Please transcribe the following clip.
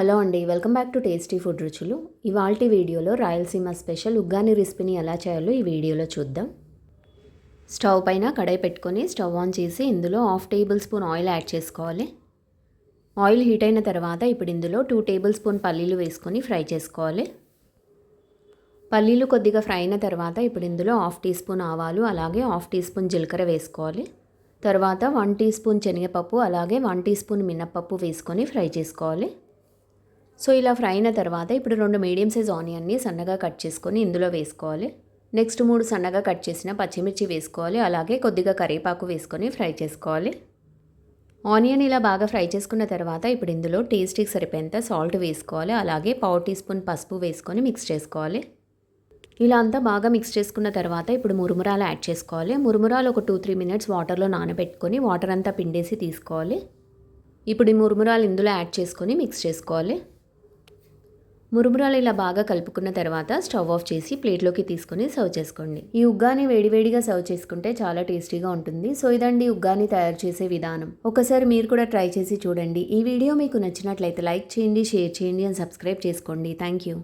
Hello అండి welcome back to tasty food రుచులు. ఇవాల్టి వీడియోలో రాయలసీమ స్పెషల్ ఉగ్గాని రెసిపీని ఎలా చేయాలో ఈ వీడియోలో చూద్దాం. స్టవ్ పైన కడాయి పెట్టుకొని స్టవ్ ఆన్ చేసి ఇందులో half tablespoon oil add చేసుకోవాలి. ఆయిల్ హీట్ అయిన తర్వాత ఇప్పుడు ఇందులో టూ టేబుల్ స్పూన్ పల్లీలు వేసుకొని ఫ్రై చేసుకోవాలి. పల్లీలు కొద్దిగా ఫ్రై అయిన తర్వాత ఇప్పుడు ఇందులో హాఫ్ టీ స్పూన్ ఆవాలు అలాగే హాఫ్ టీ స్పూన్ జీలకర్ర వేసుకోవాలి. తర్వాత వన్ టీ స్పూన్ శనగపప్పు అలాగే వన్ టీ స్పూన్ మినప్పప్పు వేసుకొని ఫ్రై చేసుకోవాలి. సో ఇలా ఫ్రై అయిన తర్వాత ఇప్పుడు రెండు మీడియం సైజ్ ఆనియన్ని సన్నగా కట్ చేసుకొని ఇందులో వేసుకోవాలి. నెక్స్ట్ మూడు సన్నగా కట్ చేసిన పచ్చిమిర్చి వేసుకోవాలి. అలాగే కొద్దిగా కరివేపాకు వేసుకొని ఫ్రై చేసుకోవాలి. ఆనియన్ ఇలా బాగా ఫ్రై చేసుకున్న తర్వాత ఇప్పుడు ఇందులో టేస్టీకి సరిపోయేంత సాల్ట్ వేసుకోవాలి. అలాగే పావు టీ స్పూన్ పసుపు వేసుకొని మిక్స్ చేసుకోవాలి. ఇలా అంతా బాగా మిక్స్ చేసుకున్న తర్వాత ఇప్పుడు మురుమురాలు యాడ్ చేసుకోవాలి. మురుమురాలు ఒక టూ త్రీ మినిట్స్ వాటర్లో నానబెట్టుకొని వాటర్ అంతా పిండేసి తీసుకోవాలి. ఇప్పుడు ఈ మురుమురాలు ఇందులో యాడ్ చేసుకొని మిక్స్ చేసుకోవాలి. మురుమురాలు ఇలా బాగా కలుపుకున్న తర్వాత స్టవ్ ఆఫ్ చేసి ప్లేట్లోకి తీసుకొని సర్వ్ చేసుకోండి. ఈ ఉగ్గాని వేడివేడిగా సర్వ్ చేసుకుంటే చాలా టేస్టీగా ఉంటుంది. సో ఇదండి ఉగ్గాని తయారు చేసే విధానం. ఒకసారి మీరు కూడా ట్రై చేసి చూడండి. ఈ వీడియో మీకు నచ్చినట్లయితే లైక్ చేయండి షేర్ చేయండి అండ్ సబ్స్క్రైబ్ చేసుకోండి. Thank you.